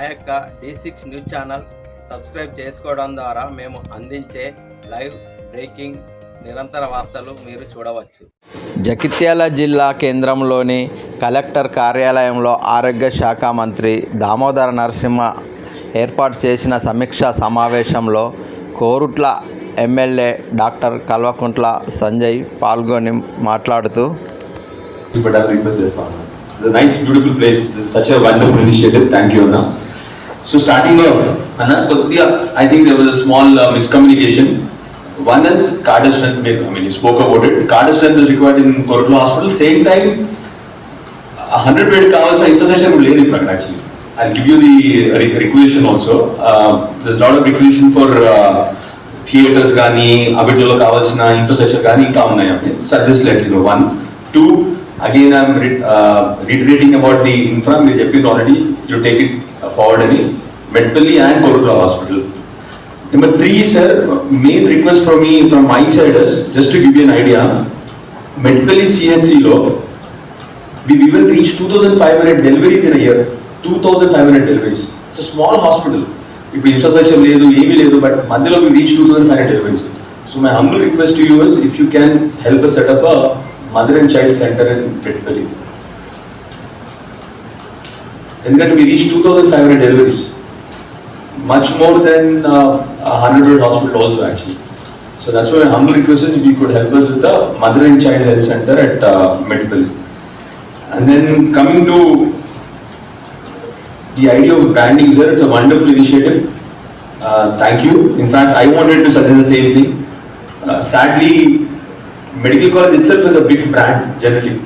మా యొక్క D six news channel subscribe చేసుకోవడం ద్వారా మేము అందించే లైవ్ బ్రేకింగ్ నిరంతర వార్తలు మీరు చూడవచ్చు. జగిత్యాల జిల్లా కేంద్రంలోని కలెక్టర్ కార్యాలయంలో ఆరోగ్య శాఖ మంత్రి దామోదర నరసింహ ఏర్పాటు చేసిన సమీక్షా సమావేశంలో కోరుట్ల ఎమ్మెల్యే డాక్టర్ కల్వకుంట్ల సంజయ్ పాల్గొని మాట్లాడుతూ but I'll request this one. It's a nice, beautiful place. This is such a wonderful initiative. Thank you, Anna. So starting off, Anna, Kodia, I think there was a small uh, miscommunication. One is Carter strength. maybe- I mean, you spoke about it. Carter strength is required in Korotla Hospital. Same time, a hundred bed కావాల్సిన infrastructure would లేదు ఇక్కడ actually. I'll give you the re- requisition also. Uh, there's a lot of requisition for uh, theaters కానీ అవిటిలో కావాల్సిన infrastructure కానీ ఇంకా ఉన్నాయి అవి so just let you know one two again I'm reiterating about the infra మీరు చెప్పింది already you take it forward అని Metpally and Korutla hospital number three sir main request from me from my side just to give you an idea Metpally సిహెచ్సిలో we even reached 2,500 deliveries in a year. 2,500 deliveries. It's a small hospital. ఇప్పుడు infrastructure లేదు ఏమీ లేదు but మధ్యలో we reached 2,500 deliveries. So my humble request to you is if you can help us set up a mother and child center in Pitvali. Then we reached 2,500 deliveries, much more than uh, 100 hospital also actually. So that's why my humble request is if you could help us with the mother and child health center at uh, And then coming to the idea of branding, sir, it's a wonderful initiative. Uh, thank you. In fact, I wanted to suggest the same thing. Uh, sadly, medical college itself is a big brand generally.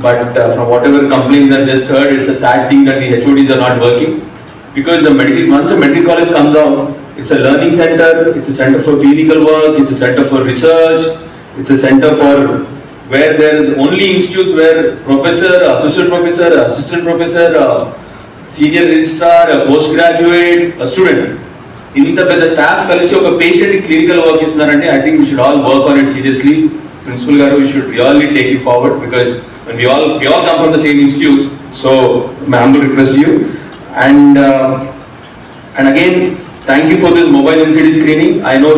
But uh, from whatever complaints I've just heard, it's a sad thing that the HODs are not working. Because the medical, once a medical college comes out, it's a learning center, it's a center for clinical work, it's a center for research, it's a center for where there is only institutes where professor, associate professor, assistant professor, uh, senior registrar, a postgraduate, a student. ఇంత పెద్ద staff కలిసి ఒక patient clinical work ఇస్తున్నారంటే I think we should all work on it seriously Principal గారు you should really take you forward because we all we all come from the same institutes so my humble request you. And uh, and thank you for this mobile NCD screening I know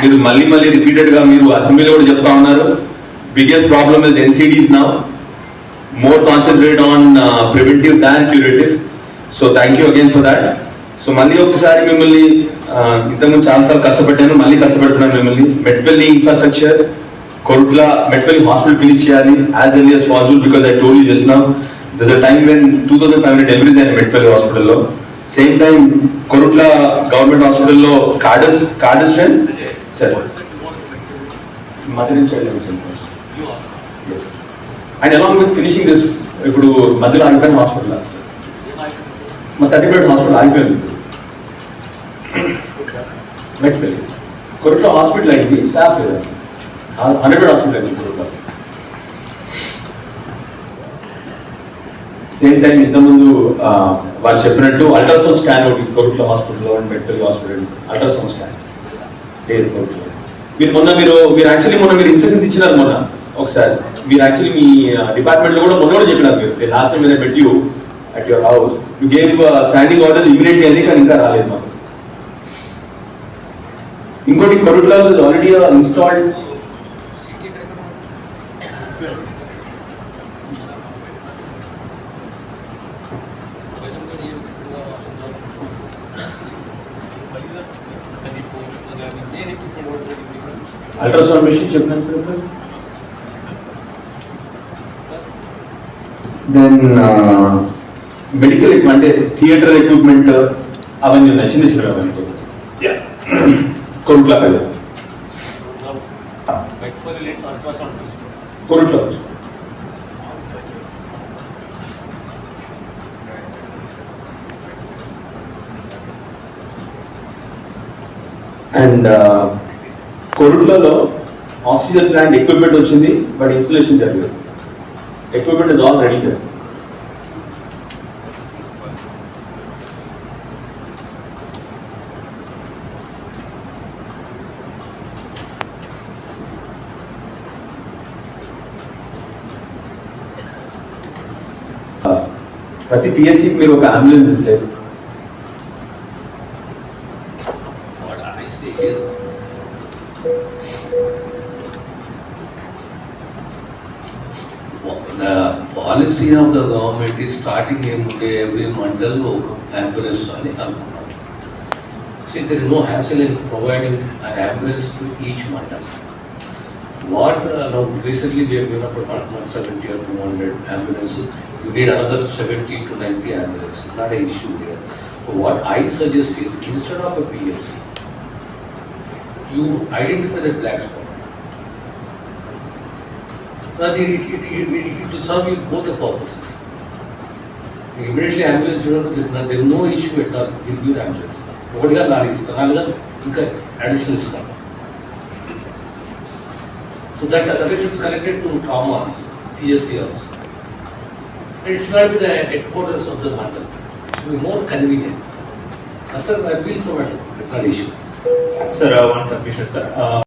మీరు మళ్ళీ మళ్ళీ రిపీటెడ్గా మీరు అసెంబ్లీలో కూడా చెప్తా ఉన్నారు. Biggest problem is NCDs నా more concentrate on preventive than curative so thank you again for that so మళ్ళీ ఒకసారి మిమ్మల్ని uh, ఇంతకుముందు చాలాసార్లు కష్టపడ్డాను మళ్ళీ కష్టపడుతున్నాను మిమ్మల్ని. Medical infrastructure Korutla Metpally hospital finish చేయాలి as early as possible because I told you just now there a time when two thousand five hundred deliveries అయిన మెట్పల్లి హాస్పిటల్లో సేమ్ టైం కొరుట్ల గవర్నమెంట్ హాస్పిటల్లో కార్డస్ కార్డస్ స్ట్రెంత్ సరే mother and child centres finishing And ఇప్పుడు మధ్యలో ఆగిపోయిన hospital మా thirty bed hospital ఆగిపోయింది మెట్పల్లి కొరట్లో హాస్పిటల్ అయింది స్టాఫ్ లేదు హండ్రెడ్ బెడ్ హాస్పిటల్ అయింది సేమ్ టైం ఇంతకుముందు వారు చెప్పినట్టు అల్ట్రాసౌండ్ స్కాన్ ఒకటి కొరట్లో హాస్పిటల్లో and medical hospital ultrasound scan లేదు కొరట్లో మీరు మొన్న మీరు మీరు యాక్చువల్లీ మొన్న మీరు ఇన్స్ట్రక్షన్స్ ఇచ్చినారు మొన్న ఒకసారి. మీరు యాక్చువల్లీ మీ డిపార్ట్మెంట్లో కూడా మొన్న కూడా చెప్పినారు మీరు. లాస్ట్ టైం మీద పెట్టి at your house you gave standing order immediately అని కానీ ఇంకా రాలేదు మాకు. ఇంకోటి కొరుట్లో ఆల్రెడీ ఇన్స్టాల్డ్ అల్ట్రాసౌండ్ మెషిన్ చెప్పినాను సార్. దెన్ మెడికల్ అంటే థియేటర్ ఎక్విప్మెంట్ అవన్నీ ఉన్నాయి. చిన్న చిన్నవి అవన్నీ కొరుట్ల కొరుట్ల అండ్ కొరుట్లలో ఆక్సిజన్ ప్లాంట్ ఎక్విప్మెంట్ వచ్చింది బట్ ఇన్స్టలేషన్ జరగలేదు. Equipment is already sir ప్రతి పిహెచ్సికి మీరు ఒక అంబులెన్స్ ఇస్తే the policy of the government is starting a every mandal ambulance See, there is no hassle in providing an ambulance to each mandal. What uh, recently we have given up about seventy or 200 ambulances. You need another 70 to 90 ambulances. Not an issue here. So what I suggest is instead of a PSC, you identify the black spot That it, it, it, it, it, it will serve you both the purposes. Immediately ambulance, you know, there is no- there is no issue at all, you give ambulance. ఒకటిగా నాలుగు ఇస్తాను నాలుగుగా ఇంకా additional ఇస్తాను So that's that should be connected to traumas, PSC also. And it should not be the headquarters of the mandal. It should be more convenient. After I will provide it, it's not issue. Sir, uh, one submission, sir. Uh,